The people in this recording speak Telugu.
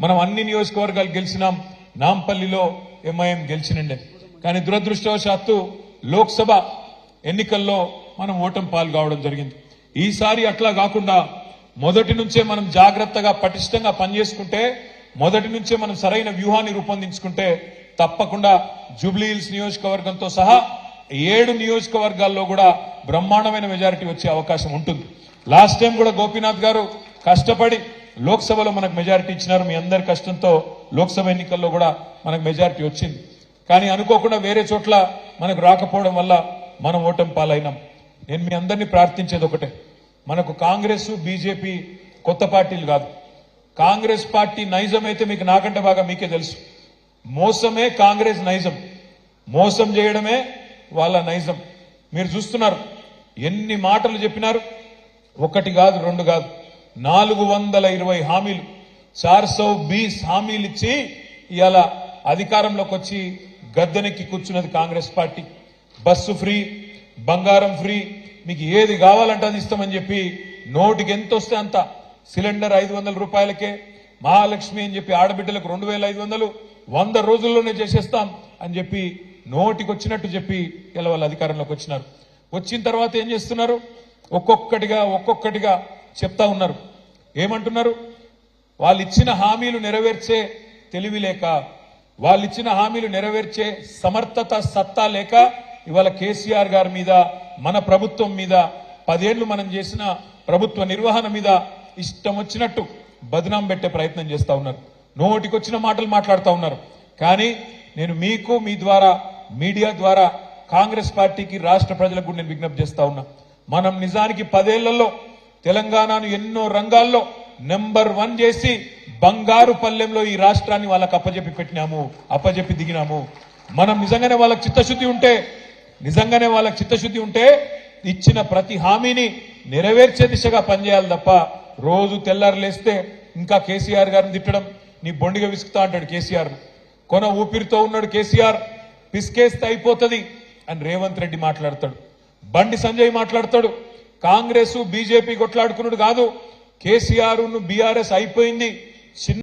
మనం అన్ని నియోజకవర్గాలు గెలిచినాం. నాంపల్లిలో ఎంఐఎం గెలిచినండి. కానీ దురదృష్టవశాత్తు లోక్సభ ఎన్నికల్లో మనం ఓటమి పాలు కావడం జరిగింది. ఈసారి అట్లా కాకుండా మొదటి నుంచే మనం జాగ్రత్తగా పటిష్టంగా పనిచేసుకుంటే మొదటి నుంచే మనం సరైన వ్యూహాన్ని రూపొందించుకుంటే తప్పకుండా జూబ్లీహిల్స్ నియోజకవర్గంతో సహా ఏడు నియోజకవర్గాల్లో కూడా బ్రహ్మాండమైన మెజారిటీ వచ్చే అవకాశం ఉంటుంది. లాస్ట్ టైం కూడా గోపీనాథ్ గారు కష్టపడి లోక్సభలో మనకు మెజారిటీ ఇచ్చినారు మీ అందరి కష్టంతో లోక్సభ ఎన్నికల్లో కూడా మనకు మెజారిటీ వచ్చింది. కానీ అనుకోకుండా వేరే చోట్ల మనకు రాకపోవడం వల్ల మనం ఓటం పాలైనాం. నేను మీ అందరినీ ప్రార్థించేది ఒకటే. మనకు కాంగ్రెస్ బీజేపీ కొత్త పార్టీలు కాదు. కాంగ్రెస్ పార్టీ నైజం అయితే మీకు నాకంటే బాగా మీకే తెలుసు. మోసమే కాంగ్రెస్ నైజం. మోసం చేయడమే వాళ్ళ నైజం. మీరు చూస్తున్నారు ఎన్ని మాటలు చెప్పినారు? ఒకటి కాదు రెండు కాదు. నాలుగు వందల ఇరవై హామీలు. చార్ సౌ బీస్ హామీలు ఇచ్చి ఇలా అధికారంలోకి వచ్చి గద్దెనెక్కి కూర్చున్నది కాంగ్రెస్ పార్టీ. బస్సు ఫ్రీ బంగారం ఫ్రీ మీకు ఏది కావాలంటే అది ఇస్తామని చెప్పి నోటికి ఎంత వస్తే అంత. సిలిండర్ ఐదు వందల రూపాయలకే మహాలక్ష్మి అని చెప్పి ఆడబిడ్డలకు రెండు వేల ఐదు వందలు వంద రోజుల్లోనే చేసేస్తాం అని చెప్పి నోటికి వచ్చినట్టు చెప్పి ఇలా వాళ్ళు అధికారంలోకి వచ్చినారు. వచ్చిన తర్వాత ఏం చేస్తున్నారు? ఒక్కొక్కటిగా ఒక్కొక్కటిగా చెప్తా ఉన్నారు. ఏమంటున్నారు? వాళ్ళు ఇచ్చిన హామీలు నెరవేర్చే తెలివి లేక వాళ్ళు ఇచ్చిన హామీలు నెరవేర్చే సమర్థత సత్తా లేక ఇవాళ కేసీఆర్ గారి మీద మన ప్రభుత్వం మీద పదేళ్ళు మనం చేసిన ప్రభుత్వ నిర్వహణ మీద ఇష్టం వచ్చినట్టు బదనాం పెట్టే ప్రయత్నం చేస్తా ఉన్నారు. నోటికొచ్చిన మాటలు మాట్లాడుతూ ఉన్నారు. కానీ నేను మీకు మీ ద్వారా మీడియా ద్వారా కాంగ్రెస్ పార్టీకి రాష్ట్ర ప్రజలకు నేను విజ్ఞప్తి చేస్తా ఉన్నా. మనం నిజానికి పదేళ్ళలో తెలంగాణను ఎన్నో రంగాల్లో నెంబర్ వన్ చేసి బంగారు పల్లెంలో ఈ రాష్ట్రాన్ని వాళ్ళకి అప్పజెప్పి పెట్టినాము అప్పజెప్పి దిగినాము. మనం నిజంగానే వాళ్ళకి చిత్తశుద్ధి ఉంటే నిజంగానే వాళ్ళకి చిత్తశుద్ధి ఉంటే ఇచ్చిన ప్రతి హామీని నెరవేర్చే దిశగా పనిచేయాలి తప్ప రోజు తెల్లారు లేస్తే ఇంకా కేసీఆర్ గారిని తిట్టడం నీ బొండిగా విసుకుతా అంటాడు కేసీఆర్. కొన ఊపిరితో ఉన్నాడు కేసీఆర్. పిసికేస్తే అయిపోతుంది అని రేవంత్ రెడ్డి మాట్లాడతాడు. బండి సంజయ్ మాట్లాడతాడు. కాంగ్రెస్ బీజేపీ కొట్లాడుకున్నాడు కాదు. కేసీఆర్ బీఆర్ఎస్ అయిపోయింది.